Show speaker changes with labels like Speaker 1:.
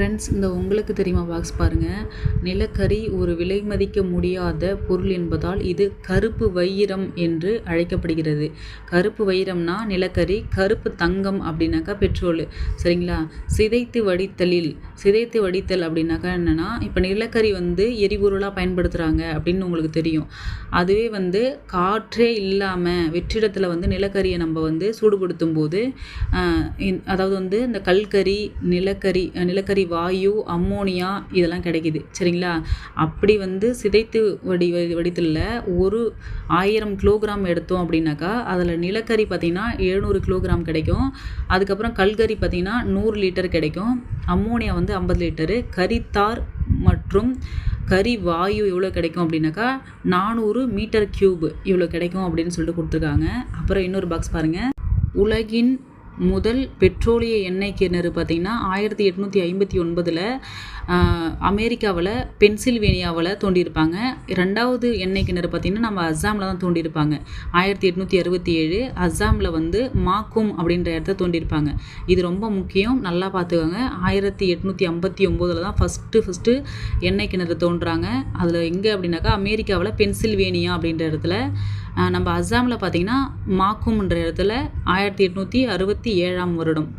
Speaker 1: Friends இந்த உங்களுக்கு தெரியுமா பாக்ஸ் பாருங்கள் நிலக்கரி ஒரு விலை மதிக்க முடியாத பொருள் என்பதால் இது கருப்பு வைரம் என்று அழைக்கப்படுகிறது. கருப்பு வைரம்னா நிலக்கரி கருப்பு தங்கம் அப்படின்னாக்கா பெட்ரோல். சரிங்களா? சிதைத்து வடித்தலில் சிதைத்து வடித்தல் அப்படின்னாக்கா என்னென்னா இப்போ நிலக்கரி வந்து எரிபொருளாக பயன்படுத்துகிறாங்க அப்படின்னு உங்களுக்கு தெரியும். அதுவே வந்து காற்றே இல்லாமல் வெற்றிடத்தில் வந்து நிலக்கரியை நம்ம வந்து சூடுபடுத்தும் போது அதாவது வந்து இந்த கல்கரி நிலக்கரி நிலக்கரி வாயு அம்மோனியா இதெல்லாம் கிடைக்குது. சரிங்களா? அப்படி வந்து சிதைத்து வடி வடி- வடித்தலில் ஒரு ஆயிரம் கிலோகிராம் எடுத்தோம் அப்படின்னாக்கா அதில் நிலக்கரி பார்த்திங்கன்னா எழுநூறு கிலோகிராம் கிடைக்கும். அதுக்கப்புறம் கல்கரி பார்த்திங்கன்னா நூறு லிட்டர் கிடைக்கும். அம்மோனியா வந்து ஐம்பது லிட்டரு. கரித்தார் மற்றும் கரி வாயு எவ்வளோ கிடைக்கும் அப்படின்னாக்கா நானூறு மீட்டர் கியூப் இவ்வளோ கிடைக்கும் அப்படின்னு சொல்லிட்டு கொடுத்துருக்காங்க. அப்புறம் இன்னொரு பாக்ஸ் பாருங்கள் உலகின் முதல் பெட்ரோலிய எண்ணெய் கிணறு பார்த்திங்கன்னா ஆயிரத்தி எட்நூற்றி ஐம்பத்தி ஒன்பதில் அமெரிக்காவில் பென்சில்வேனியாவில் தோண்டியிருப்பாங்க. ரெண்டாவது எண்ணெய் கிணறு பார்த்திங்கன்னா நம்ம அஸ்ஸாமில் தான் தோண்டியிருப்பாங்க. ஆயிரத்தி எட்நூற்றி அறுபத்தி ஏழு அஸ்ஸாமில் வந்து மாக்கும் அப்படின்ற இடத்த தோண்டியிருப்பாங்க. இது ரொம்ப முக்கியம். நல்லா பார்த்துக்கோங்க. ஆயிரத்தி எட்நூற்றி ஐம்பத்தி ஒம்போதில் தான் ஃபஸ்ட்டு ஃபஸ்ட்டு எண்ணெய் கிணறு தோன்றாங்க. அதில் எங்கே அப்படின்னாக்கா அமெரிக்காவில் பென்சில்வேனியா அப்படின்ற இடத்துல நம்ம அஸ்ஸாமில் பார்த்திங்கன்னா மாக்கும்ன்ற இடத்துல ஆயிரத்தி எட்நூற்றி அறுபத்தி ஏழாம் வருடம்.